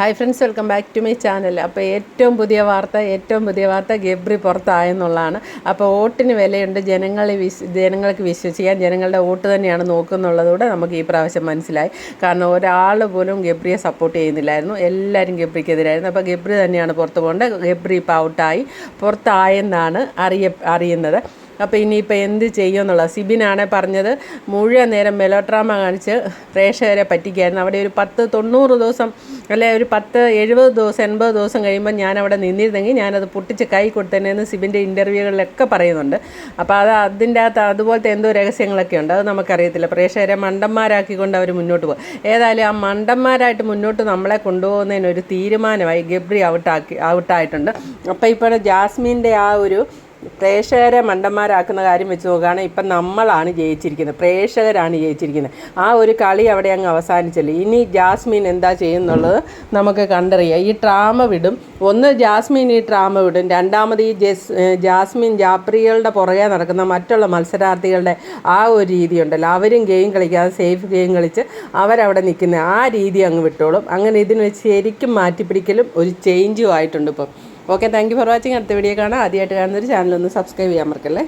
Hi friends welcome back to my channel അപ്പോൾ ഏറ്റവും പുതിയ വാർത്ത ഏറ്റവും പുതിയ വാർത്ത ഗബ്രി പുറത്തായെന്നുള്ളതാണ്. അപ്പോൾ വോട്ടിന് വിലയുണ്ട്. ജനങ്ങളെ വിശ് ജനങ്ങൾക്ക് വിശ്വസിക്കാൻ ജനങ്ങളുടെ വോട്ട് തന്നെയാണ് നോക്കുന്നുള്ളതുകൂടെ നമുക്ക് ഈ പ്രാവശ്യം മനസ്സിലായി. കാരണം ഒരാൾ പോലും ഗബ്രിയെ സപ്പോർട്ട് ചെയ്യുന്നില്ലായിരുന്നു. എല്ലാവരും ഗബ്രിക്കെതിരായിരുന്നു. അപ്പോൾ ഗബ്രി തന്നെയാണ് പുറത്ത് പോകേണ്ടത്. ഗബ്രി ഇപ്പോൾ ഔട്ടായി പുറത്തായെന്നാണ് അറിയ അറിയുന്നത്. അപ്പോൾ ഇനിയിപ്പോൾ എന്ത് ചെയ്യുമെന്നുള്ളത് സിബിനാണ് പറഞ്ഞത്. മുഴുവൻ നേരം മെലോഡ്രാമ കാണിച്ച് പ്രേക്ഷകരെ പറ്റിക്കായിരുന്നു. അവിടെ ഒരു പത്ത് തൊണ്ണൂറ് ദിവസം അല്ലെ ഒരു പത്ത് എഴുപത് ദിവസം എൺപത് ദിവസം കഴിയുമ്പോൾ ഞാൻ അവിടെ നിന്നിരുന്നെങ്കിൽ ഞാനത് പൊട്ടിച്ച് കൈ കൊടുത്തതന്നെയെന്ന് സിബിന്റെ ഇന്റർവ്യൂകളിലൊക്കെ പറയുന്നുണ്ട്. അപ്പോൾ അത് അതിന്റെ അകത്ത് അതുപോലത്തെ എന്തോ രഹസ്യങ്ങളൊക്കെ ഉണ്ട്. അത് നമുക്കറിയത്തില്ല. പ്രേക്ഷകരെ മണ്ടന്മാരാക്കിക്കൊണ്ട് അവർ മുന്നോട്ട് പോകും. ഏതായാലും ആ മണ്ടന്മാരായിട്ട് മുന്നോട്ട് നമ്മളെ കൊണ്ടുപോകുന്നതിനൊരു തീരുമാനമായി ഗബ്രി ഔട്ടാക്കി ഔട്ടായിട്ടുണ്ട്. അപ്പോൾ ഇപ്പോൾ ജാസ്മിന്റെ ആ ഒരു പ്രേക്ഷകരെ മണ്ടന്മാരാക്കുന്ന കാര്യം വെച്ച് നോക്കുകയാണെങ്കിൽ ഇപ്പം നമ്മളാണ് ജയിച്ചിരിക്കുന്നത്. പ്രേക്ഷകരാണ് ജയിച്ചിരിക്കുന്നത്. ആ ഒരു കളി അവിടെ അങ്ങ് അവസാനിച്ചല്ലേ? ഇനി ജാസ്മിൻ എന്താ ചെയ്യുന്നുള്ളത് നമുക്ക് കണ്ടറിയാം. ഈ ട്രാമ വിടും. ഒന്ന് ജാസ്മിൻ ഈ ട്രാമ വിടും. രണ്ടാമത് ഈ ജസ് ജാസ്മിൻ ജാപ്രികളുടെ പുറകെ നടക്കുന്ന മറ്റുള്ള മത്സരാർത്ഥികളുടെ ആ ഒരു രീതി ഉണ്ടല്ലോ അവരും ഗെയിം കളിക്കാതെ സേഫ് ഗെയിം കളിച്ച് അവരവിടെ നിൽക്കുന്ന ആ രീതി അങ്ങ് വിട്ടോളും. അങ്ങനെ ഇതിന് ശരിക്കും മാറ്റിപ്പിടിക്കലും ഒരു ചേഞ്ചും ആയിട്ടുണ്ട് ഇപ്പം. Okay thank you for watching അടുത്ത വീഡിയോ കാണാം. ആദ്യമായിട്ട് കാണുന്നൊരു ചാനൽ ഒന്ന് സബ്സ്ക്രൈബ് ചെയ്യാൻ മറക്കല്ലേ?